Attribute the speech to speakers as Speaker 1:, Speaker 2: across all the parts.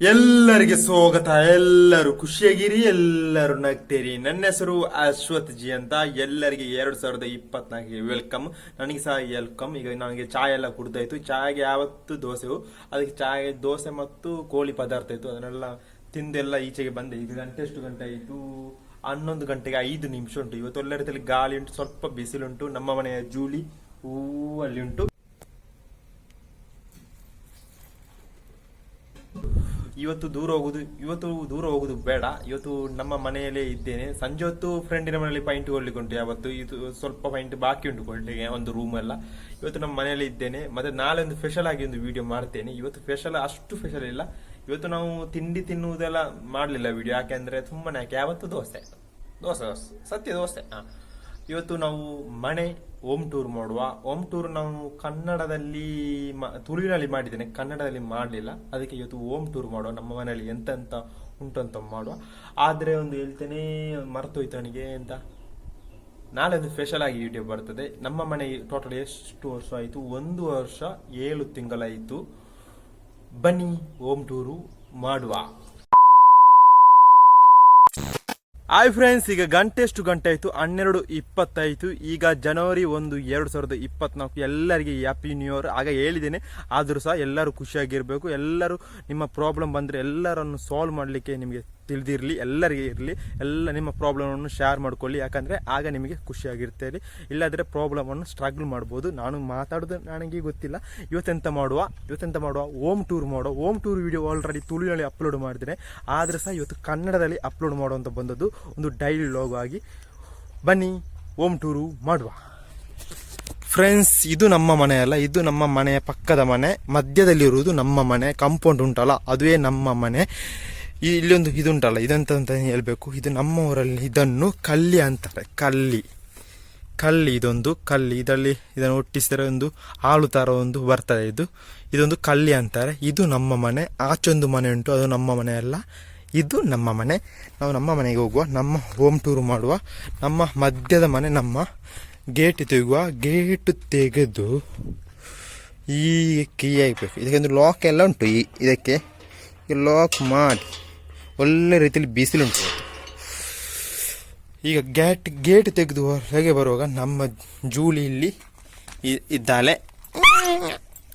Speaker 1: ಎಲ್ಲರಿಗೆ ಸ್ವಾಗತ, ಎಲ್ಲರೂ ಖುಷಿಯಾಗಿರಿ, ಎಲ್ಲರೂ ನಗ್ತೀರಿ. ನನ್ನ ಹೆಸರು ಅಶ್ವಥ್ ಜಿ ಅಂತ, ಎಲ್ಲರಿಗೆ ಎರಡು ಸಾವಿರದ ಇಪ್ಪತ್ನಾಲ್ಕಿಗೆ ವೆಲ್ಕಮ್ ನನಗೆ ಸಹ ವೆಲ್ಕಮ್ ಈಗ ನನಗೆ ಚಾಯ್ ಎಲ್ಲ ಕುಡ್ದಾಯ್ತು. ಚಾಯ್ಗೆ ಯಾವತ್ತು ದೋಸೆವು ಅದಕ್ಕೆ ಚಾಯ್, ದೋಸೆ ಮತ್ತು ಕೋಳಿ ಪದಾರ್ಥ ಇತ್ತು. ಅದನ್ನೆಲ್ಲ ತಿಂದೆಲ್ಲ ಈಚೆಗೆ ಬಂದೆ. ಈಗ ಗಂಟೆ ಎಷ್ಟು ಗಂಟೆ ಆಯಿತು? ಹನ್ನೊಂದು ಗಂಟೆಗೆ ಐದು ನಿಮಿಷ ಉಂಟು. ಇವತ್ತು ಎಲ್ಲ ಗಾಳಿ ಉಂಟು. ಸ್ವಲ್ಪ ಬಿಸಿಲುಂಟು. ನಮ್ಮ ಮನೆಯ ಜೂಲಿ ಹೂ ಅಲ್ಲಿ ಉಂಟು. ಇವತ್ತು ದೂರ ಹೋಗುದು, ಇವತ್ತು ದೂರ ಹೋಗುದು ಬೇಡ. ಇವತ್ತು ನಮ್ಮ ಮನೆಯಲ್ಲೇ ಇದ್ದೇನೆ. ಸಂಜೆ ಹೊತ್ತು ಫ್ರೆಂಡಿನ ಮನೆಯಲ್ಲಿ ಪೈಂಟ್ ಕೊಡ್ಲಿಕ್ಕೆ ಉಂಟು ಯಾವತ್ತು. ಇದು ಸ್ವಲ್ಪ ಪೈಂಟ್ ಬಾಕಿ ಉಂಟು ಕೊಡ್ಲಿಕ್ಕೆ, ಒಂದು ರೂಮ್ ಎಲ್ಲ. ಇವತ್ತು ನಮ್ಮ ಮನೆಯಲ್ಲಿ ಇದ್ದೇನೆ. ಮತ್ತೆ ನಾಳೆ ಒಂದು ಸ್ಪೆಷಲ್ ಆಗಿ ಒಂದು ವಿಡಿಯೋ ಮಾಡ್ತೇನೆ. ಇವತ್ತು ಸ್ಪೆಷಲ್ ಅಷ್ಟು ಸ್ಪೆಷಲ್ ಇಲ್ಲ. ಇವತ್ತು ನಾವು ತಿಂಡಿ ತಿನ್ನುವುದೆಲ್ಲ ಮಾಡಲಿಲ್ಲ ವಿಡಿಯೋ ಯಾಕೆಂದ್ರೆ ತುಂಬಾ ಯಾಕೆ, ಯಾವತ್ತು ದೋಸೆ. ದೋಸೆ ದೋಸೆ. ಸತ್ಯ ದೋಸೆ. ಹಾ. ಇವತ್ತು ನಾವು ಮನೆ ಓಮ್ ಟೂರ್ ಮಾಡುವ. ಓಮ್ ಟೂರ್ ನಾವು ಕನ್ನಡದಲ್ಲಿ ತುಳುವಿನಲ್ಲಿ ಮಾಡಿದ್ದೇನೆ. ಕನ್ನಡದಲ್ಲಿ ಮಾಡಲಿಲ್ಲ. ಅದಕ್ಕೆ ಇವತ್ತು ಓಮ್ ಟೂರ್ ಮಾಡುವ. ನಮ್ಮ ಮನೆಯಲ್ಲಿ ಎಂತೆಂತ ಉಂಟು ಅಂತ ಮಾಡುವ. ಆದರೆ ಒಂದು ಹೇಳ್ತೇನೆ ಮರ್ತೋಯ್ತು ನನಗೆ ಅಂತ ನಾಳೆ ಒಂದು ಸ್ಪೆಷಲ್ ಆಗಿ ಬರ್ತದೆ. ನಮ್ಮ ಮನೆ ಟೋಟಲ್ ಎಷ್ಟು ವರ್ಷ ಆಯಿತು? ಒಂದು ವರ್ಷ ಏಳು ತಿಂಗಳಾಯಿತು. ಬನ್ನಿ ಓಮ್ ಟೂರು ಮಾಡುವ. ಹಾಯ್ ಫ್ರೆಂಡ್ಸ್ ಈಗ ಗಂಟೆ ಎಷ್ಟು ಗಂಟೆ ಆಯಿತು. ಹನ್ನೆರಡು ಇಪ್ಪತ್ತಾಯಿತು ಈಗ ಜನವರಿ ಒಂದು, ಎರಡು ಸಾವಿರದ ಇಪ್ಪತ್ನಾಲ್ಕು. ಎಲ್ಲರಿಗೆ ಹ್ಯಾಪಿ ನ್ಯೂ ಇಯರ್ ಆಗ ಹೇಳಿದ್ದೇನೆ. ಆದರೂ ಸಹ ಎಲ್ಲರೂ ಖುಷಿಯಾಗಿರಬೇಕು. ಎಲ್ಲರೂ ನಿಮ್ಮ ಪ್ರಾಬ್ಲಮ್ ಬಂದರೆ ಎಲ್ಲರನ್ನು ಸಾಲ್ವ್ ಮಾಡಲಿಕ್ಕೆ ನಿಮಗೆ ತಿಳಿದಿರಲಿ, ಎಲ್ಲರಿಗೆ ಇರಲಿ, ಎಲ್ಲ ನಿಮ್ಮ ಪ್ರಾಬ್ಲಮನ್ನು ಶೇರ್ ಮಾಡ್ಕೊಳ್ಳಿ. ಯಾಕಂದರೆ ಆಗ ನಿಮಗೆ ಖುಷಿಯಾಗಿರ್ತೀರಿ ಇಲ್ಲಾದರೆ ಪ್ರಾಬ್ಲಮನ್ನು ಸ್ಟ್ರಗಲ್ ಮಾಡ್ಬೋದು. ನಾನು ಮಾತಾಡೋದು ನನಗೆ ಗೊತ್ತಿಲ್ಲ. ಇವತ್ತೆಂತ ಮಾಡುವ? ಇವತ್ತೆಂತ ಮಾಡುವ? ಓಮ್ ಟೂರ್ ಮಾಡುವ? ಓಮ್ ಟೂರ್ ವಿಡಿಯೋ ಆಲ್ರೆಡಿ ತುಳುನಲ್ಲಿ ಅಪ್ಲೋಡ್ ಮಾಡಿದ್ರೆ ಆದರೆ ಸಹ ಇವತ್ತು ಕನ್ನಡದಲ್ಲಿ ಅಪ್ಲೋಡ್ ಮಾಡುವಂಥ ಬಂದದ್ದು ಒಂದು ಡೈಲಿ ಲಾಗ್ ಆಗಿ. ಬನ್ನಿ ಓಮ್ ಟೂರು ಮಾಡುವ. ಫ್ರೆಂಡ್ಸ್ ಇದು ನಮ್ಮ ಮನೆ ಅಲ್ಲ. ಇದು ನಮ್ಮ ಮನೆಯ ಪಕ್ಕದ ಮನೆ. ಮಧ್ಯದಲ್ಲಿರುವುದು ನಮ್ಮ ಮನೆ. ಕಾಂಪೌಂಡ್ ಉಂಟಲ್ಲ, ಅದುವೇ ನಮ್ಮ ಮನೆ. ಈ ಇಲ್ಲೊಂದು ಇದುಂಟಲ್ಲ, ಇದಂತ ಹೇಳಬೇಕು. ಇದು ನಮ್ಮ ಊರಲ್ಲಿ ಇದನ್ನು ಕಲ್ಲಿ ಅಂತಾರೆ. ಕಲ್ಲಿ. ಕಲ್ಲಿ ಇದೊಂದು, ಕಲ್ಲಿ. ಇದರಲ್ಲಿ ಇದನ್ನು ಒಟ್ಟಿಸಿದರೆ ಒಂದು ಆಳು ಥರ ಒಂದು ಬರ್ತದೆ ಇದು. ಇದೊಂದು ಕಲ್ಲಿ ಅಂತಾರೆ. ಇದು ನಮ್ಮ ಮನೆ. ಆಚೊಂದು ಮನೆ ಉಂಟು. ಅದು ನಮ್ಮ ಮನೆ ಅಲ್ಲ. ಇದು ನಮ್ಮ ಮನೆ. ನಾವು ನಮ್ಮ ಮನೆಗೆ ಹೋಗುವ, ನಮ್ಮ ಹೋಮ್ ಟೂರ್ ಮಾಡುವ, ನಮ್ಮ ಮಧ್ಯದ ಮನೆ, ನಮ್ಮ ಗೇಟ್ ತೆಗುವ ಗೇಟ್ ತೆಗೆದು ಈ ಕೀ ಆಗಬೇಕು. ಇದಕ್ಕೆ ಒಂದು ಲಾಕ್ ಎಲ್ಲ ಉಂಟು. ಈ ಇದಕ್ಕೆ ಲಾಕ್ ಮಾಡಿ. ಒಳ್ಳೆ ರೀತಿಯಲ್ಲಿ ಬಿಸಿಲುಂಟು ಈಗ ಗ್ಯಾಟ್ ಗೇಟ್ ತೆಗೆದು ಹೊರಗೆ ಬರುವಾಗ ನಮ್ಮ ಜೂಲಿ ಇಲ್ಲಿ ಇದ್ದಾಳೆ.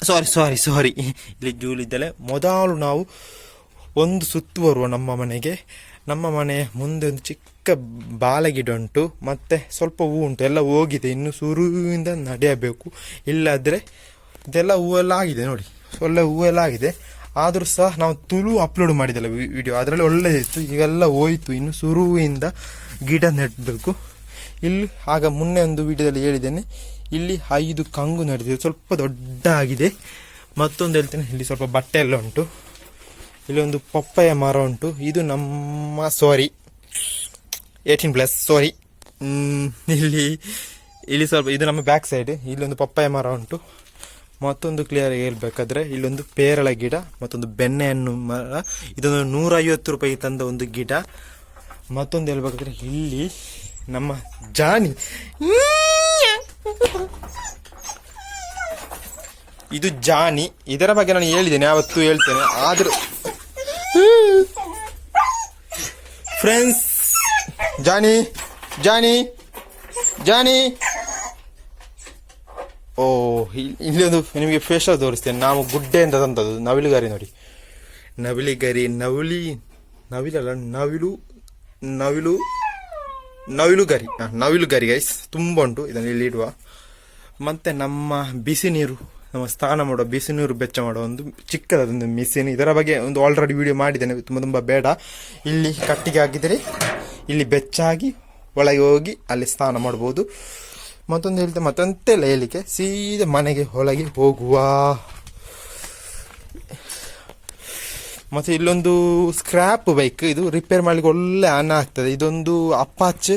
Speaker 1: ಸಾರಿ ಸಾರಿ ಸಾರಿ ಇಲ್ಲಿ ಜೂಲಿ ಇದ್ದಾಳೆ. ಮೊದಲು ನಾವು ಒಂದು ಸುತ್ತು ಬರುವ ನಮ್ಮ ಮನೆಗೆ. ನಮ್ಮ ಮನೆಯ ಮುಂದೆ ಒಂದು ಚಿಕ್ಕ ಬಾಲಗಿಡ ಉಂಟು. ಮತ್ತು ಸ್ವಲ್ಪ ಹೂ ಉಂಟು. ಎಲ್ಲ ಹೋಗಿದೆ. ಇನ್ನು ಸುರುವಿಂದ ನಡೆಯಬೇಕು. ಇಲ್ಲಾದರೆ ಇದೆಲ್ಲ ಹೂವೆಲ್ಲ ಆಗಿದೆ ನೋಡಿ. ಒಳ್ಳೆ ಹೂವೆಲ್ಲ ಆಗಿದೆ. ಆದರೂ ಸಹ ನಾವು ತುಳು ಅಪ್ಲೋಡ್ ಮಾಡಿದ್ದಲ್ಲ ವಿಡಿಯೋ ಅದರಲ್ಲಿ ಒಳ್ಳೆಯದಿತ್ತು ಈಗೆಲ್ಲ ಹೋಯಿತು. ಇನ್ನು ಶುರುವಿಂದ ಗಿಡ ನೆಡಬೇಕು. ಇಲ್ಲಿ ಆಗ ಮೊನ್ನೆ ಒಂದು ವಿಡಿಯೋದಲ್ಲಿ ಹೇಳಿದ್ದೇನೆ. ಇಲ್ಲಿ ಐದು ಕಂಗು ನಡೆದಿದೆ. ಸ್ವಲ್ಪ ದೊಡ್ಡ ಆಗಿದೆ ಮತ್ತೊಂದು ಹೇಳ್ತೇನೆ. ಇಲ್ಲಿ ಸ್ವಲ್ಪ ಬಟ್ಟೆ ಎಲ್ಲ ಉಂಟು. ಇಲ್ಲಿ ಒಂದು ಪಪ್ಪಾಯ ಮರ ಉಂಟು. ಇದು ನಮ್ಮ ಸಾರಿ. Eighteen plus. ಸಾರಿ. ಇಲ್ಲಿ ಇಲ್ಲಿ ಸ್ವಲ್ಪ, ಇದು ನಮ್ಮ ಬ್ಯಾಕ್ ಸೈಡ್ ಇಲ್ಲೊಂದು ಪಪ್ಪಾಯ ಮರ ಉಂಟು. ಮತ್ತೊಂದು ಕ್ಲಿಯರ್ ಹೇಳ್ಬೇಕಾದ್ರೆ, ಇಲ್ಲೊಂದು ಪೇರಳ ಗಿಡ, ಮತ್ತೊಂದು ಬೆಣ್ಣೆಹಣ್ಣು ಮರ ಇದೊಂದು ನೂರೈವತ್ತು ರೂಪಾಯಿ ತಂದ ಒಂದು ಗಿಡ. ಮತ್ತೊಂದು ಹೇಳ್ಬೇಕಾದ್ರೆ, ಇಲ್ಲಿ ನಮ್ಮ ಜಾನಿ. ಇದು ಜಾನಿ. ಇದರ ಬಗ್ಗೆ ನಾನು ಹೇಳಿದ್ದೇನೆ, ಯಾವತ್ತು ಹೇಳ್ತೇನೆ. ಆದರೂ ಫ್ರೆಂಡ್ಸ್ ಜಾನಿ ಜಾನಿ ಜಾನಿ. ಓ ಇಲ್ಲೊಂದು ನಿಮಗೆ ಫೇಶಲ್ ತೋರಿಸ್ತೇನೆ. ನಾವು ಗುಡ್ಡೆ ಅಂತ ತಂದದ್ದು, ನವಿಲುಗರಿ ನೋಡಿ. ನವಿಲಿಗರಿ, ನವಿಲಿ, ನವಿಲಲ್ಲ, ನವಿಲು ನವಿಲು, ನವಿಲುಗರಿ. ಹಾಂ, ನವಿಲುಗರಿ ಗೈಸ್ ತುಂಬ ಉಂಟು ಇದನ್ನು ಇಲ್ಲಿ ಇಡುವ. ಮತ್ತು ನಮ್ಮ ಬಿಸಿ ನೀರು, ನಮ್ಮ ಸ್ನಾನ ಮಾಡುವ, ಬಿಸಿ ನೀರು ಬೆಚ್ಚ ಮಾಡುವ ಒಂದು ಚಿಕ್ಕದೊಂದು ಮಿಸಿನ್ ಇದರ ಬಗ್ಗೆ ಒಂದು ಆಲ್ರೆಡಿ ವಿಡಿಯೋ ಮಾಡಿದ್ದೇನೆ. ತುಂಬ ತುಂಬ ಬೇಡ. ಇಲ್ಲಿ ಕಟ್ಟಿಗೆ ಹಾಕಿದರೆ, ಇಲ್ಲಿ ಬೆಚ್ಚಾಗಿ ಒಳಗೆ ಹೋಗಿ ಅಲ್ಲಿ ಸ್ನಾನ ಮಾಡ್ಬೋದು ಮತ್ತೊಂದು ಹೇಳ್ತೆ ಮತ್ತೊಂತೆಲ್ಲ ಹೇಳಲಿಕ್ಕೆ ಸೀದಾ ಮನೆಗೆ ಒಳಗೆ ಹೋಗುವ. ಮತ್ತು ಇಲ್ಲೊಂದು ಸ್ಕ್ರ್ಯಾಪ್ ಬೈಕ್ ಇದು ರಿಪೇರ್ ಮಾಡ್ಲಿಕ್ಕೆ ಒಳ್ಳೆ ಹಣ ಆಗ್ತದೆ. ಇದೊಂದು Apache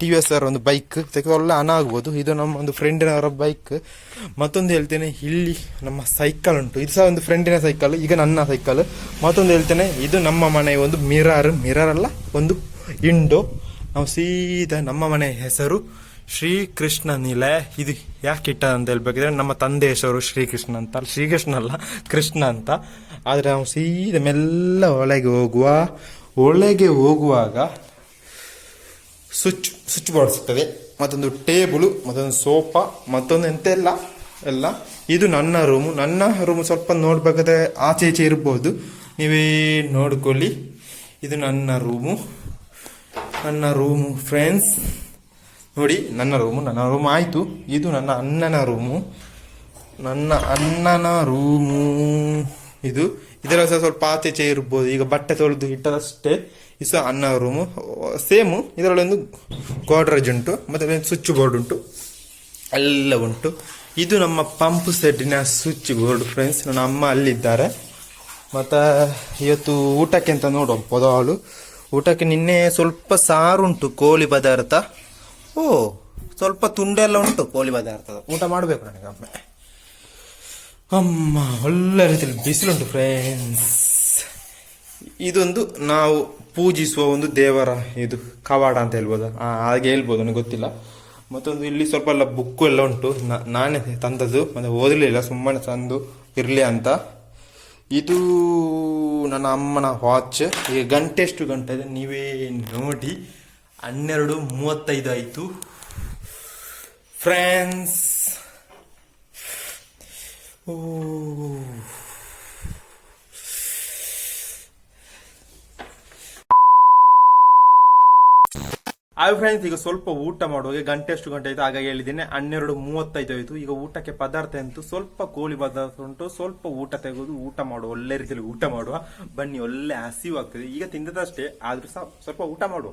Speaker 1: T V S R ಒಂದು ಬೈಕ್ ಇದಕ್ಕೆ ಒಳ್ಳೆ ಹಣ ಆಗ್ಬೋದು. ಇದು ನಮ್ಮ ಒಂದು ಫ್ರೆಂಡಿನವರ ಬೈಕ್ ಮತ್ತೊಂದು ಹೇಳ್ತೇನೆ, ಇಲ್ಲಿ ನಮ್ಮ ಸೈಕಲ್ ಉಂಟು. ಇದು ಸಹ ಒಂದು ಫ್ರೆಂಡಿನ ಸೈಕಲ್ ಈಗ ನನ್ನ ಸೈಕಲ್ ಮತ್ತೊಂದು ಹೇಳ್ತೇನೆ, ಇದು ನಮ್ಮ ಮನೆಯ ಒಂದು ಮಿರರ್ ಮಿರರ್ ಅಲ್ಲ, ಒಂದು ಇಂಡೋ ನಾವು ಸೀದಾ ನಮ್ಮ ಮನೆಯ ಹೆಸರು. ಶ್ರೀಕೃಷ್ಣ ನಿಲೆ ಇದು ಯಾಕೆ ಇಟ್ಟ ಅಂತ ಹೇಳ್ಬೇಕಿದ್ರೆ, ನಮ್ಮ ತಂದೆ ಹೆಸರು ಶ್ರೀಕೃಷ್ಣ ಅಂತ. ಶ್ರೀಕೃಷ್ಣ ಅಲ್ಲ, ಕೃಷ್ಣ ಅಂತ. ಆದರೆ ನಾವು ಸೀದಾ ಮೆಲ್ಲ ಒಳಗೆ ಹೋಗುವ, ಒಳಗೆ ಹೋಗುವಾಗ ಸ್ವಿಚ್ ಸ್ವಿಚ್ ಬೋರ್ಡ್ ಸಿಗ್ತದೆ. ಮತ್ತೊಂದು ಟೇಬಲು, ಮತ್ತೊಂದು ಸೋಫಾ, ಮತ್ತೊಂದು ಎಂತೆಲ್ಲ ಎಲ್ಲ. ಇದು ನನ್ನ ರೂಮು ನನ್ನ ರೂಮು ಸ್ವಲ್ಪ ನೋಡ್ಬೇಕಾದ್ರೆ ಆಚೆ ಈಚೆ ಇರ್ಬೋದು. ನೀವೇ ನೋಡ್ಕೊಳ್ಳಿ. ಇದು ನನ್ನ ರೂಮು ನನ್ನ ರೂಮು ಫ್ರೆಂಡ್ಸ್ ನೋಡಿ, ನನ್ನ ರೂಮು, ನನ್ನ ರೂಮ್ ಆಯಿತು. ಇದು ನನ್ನ ಅಣ್ಣನ ರೂಮು. ನನ್ನ ಅಣ್ಣನ ರೂಮು. ಇದು ಇದರ ಸಹ ಸ್ವಲ್ಪ ಆಚೆ ಚೇ ಇರ್ಬೋದು. ಈಗ ಬಟ್ಟೆ ತೊಳೆದು ಇಟ್ಟದಷ್ಟೇ. ಇದು ಸಹ ಅಣ್ಣ ರೂಮು. ಸೇಮು. ಇದರಲ್ಲಿ ಒಂದು ಗೋಡ್ರೇಜ್ ಉಂಟು. ಮತ್ತು ಸ್ವಿಚ್ ಬೋರ್ಡ್ ಉಂಟು. ಎಲ್ಲ ಉಂಟು. ಇದು ನಮ್ಮ ಪಂಪ್ ಸೆಟ್ಟಿನ ಸ್ವಿಚ್ ಬೋರ್ಡ್ ಫ್ರೆಂಡ್ಸ್. ನನ್ನ ಅಮ್ಮ ಅಲ್ಲಿದ್ದಾರೆ. ಮತ್ತು ಇವತ್ತು ಊಟಕ್ಕೆ ಅಂತ ನೋಡುವ ಪೊದಾಳು ಊಟಕ್ಕೆ ನಿನ್ನೆ ಸ್ವಲ್ಪ ಸಾರು ಉಂಟು, ಕೋಳಿ ಪದಾರ್ಥ. ಓ ಸ್ವಲ್ಪ ತುಂಡೆಲ್ಲ ಉಂಟು ಕೋಳಿ ಪದಾರ್ಥದ. ಊಟ ಮಾಡಬೇಕು ನನಗೆ ಒಮ್ಮೆ. ಅಮ್ಮ ಒಳ್ಳೆ ರೀತಿಯಲ್ಲಿ ಬಿಸಿಲುಂಟು ಫ್ರೆಂಡ್ಸ್ ಇದೊಂದು ನಾವು ಪೂಜಿಸುವ ಒಂದು ದೇವರ ಇದು ಕವಾಡ ಅಂತ ಹೇಳ್ಬೋದು? ಹಾಗೆ ಹೇಳ್ಬೋದು ನನಗೆ ಗೊತ್ತಿಲ್ಲ. ಮತ್ತೊಂದು ಇಲ್ಲಿ ಸ್ವಲ್ಪ ಎಲ್ಲ ಬುಕ್ಕು ಎಲ್ಲ ಉಂಟು. ನಾನೇ ತಂದದ್ದು. ಮತ್ತೆ ಓದಲಿಲ್ಲ ಸುಮ್ಮನೆ ತಂದು ಇರಲಿ ಅಂತ. ಇದು ನನ್ನ ಅಮ್ಮನ ವಾಚ್ ಈಗ ಗಂಟೆ ಎಷ್ಟು ಗಂಟೆ ಇದೆ ನೀವೇ ನೋಡಿ. ಹನ್ನೆರಡು ಮೂವತ್ತೈದು ಆಯಿತು. ಫ್ರೆಂಡ್ಸ್. ಓ. ಫ್ರೆಂಡ್ಸ್, ಈಗ ಸ್ವಲ್ಪ ಊಟ ಮಾಡುವಾಗ ಗಂಟೆ ಅಷ್ಟು ಗಂಟೆ ಆಯ್ತು. ಹಾಗಾಗಿ ಹೇಳಿದ್ದೇನೆ, ಹನ್ನೆರಡು ಮೂವತ್ತೈದು ಆಯಿತು. ಈಗ ಊಟಕ್ಕೆ ಪದಾರ್ಥ ಅಂತೂ ಸ್ವಲ್ಪ ಕೋಳಿ ಪದಾರ್ಥ ಉಂಟು. ಸ್ವಲ್ಪ ಊಟ ತೆಗೆದು ಊಟ ಮಾಡುವ, ಒಳ್ಳೆ ರೀತಿಯಲ್ಲಿ ಊಟ ಮಾಡುವ. ಬನ್ನಿ, ಒಳ್ಳೆ ಹಸಿವು ಆಗ್ತದೆ ಈಗ ತಿಂದದಷ್ಟೇ ಆದ್ರೂ ಸಹ ಸ್ವಲ್ಪ ಊಟ ಮಾಡುವ.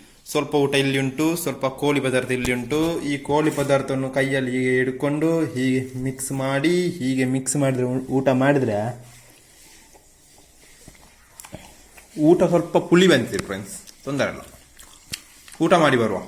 Speaker 1: ಸ್ವಲ್ಪ ಊಟ ಇಲ್ಲಿ ಉಂಟು ಸ್ವಲ್ಪ ಕೋಳಿ ಪದಾರ್ಥ ಇಲ್ಲಿ ಉಂಟು ಈ ಕೋಳಿ ಪದಾರ್ಥವನ್ನು ಕೈಯಲ್ಲಿ ಹೀಗೆ ಹಿಡ್ಕೊಂಡು ಹೀಗೆ ಮಿಕ್ಸ್ ಮಾಡಿ, ಹೀಗೆ ಮಿಕ್ಸ್ ಮಾಡಿದ್ರೆ ಊಟ ಮಾಡಿದ್ರೆ ಊಟ ಸ್ವಲ್ಪ ಪುಳಿ ಬಂದಿದೆ ಫ್ರೆಂಡ್ಸ್ ತೊಂದರೆ ಅಲ್ಲ ಊಟ ಮಾಡಿ ಬರುವ.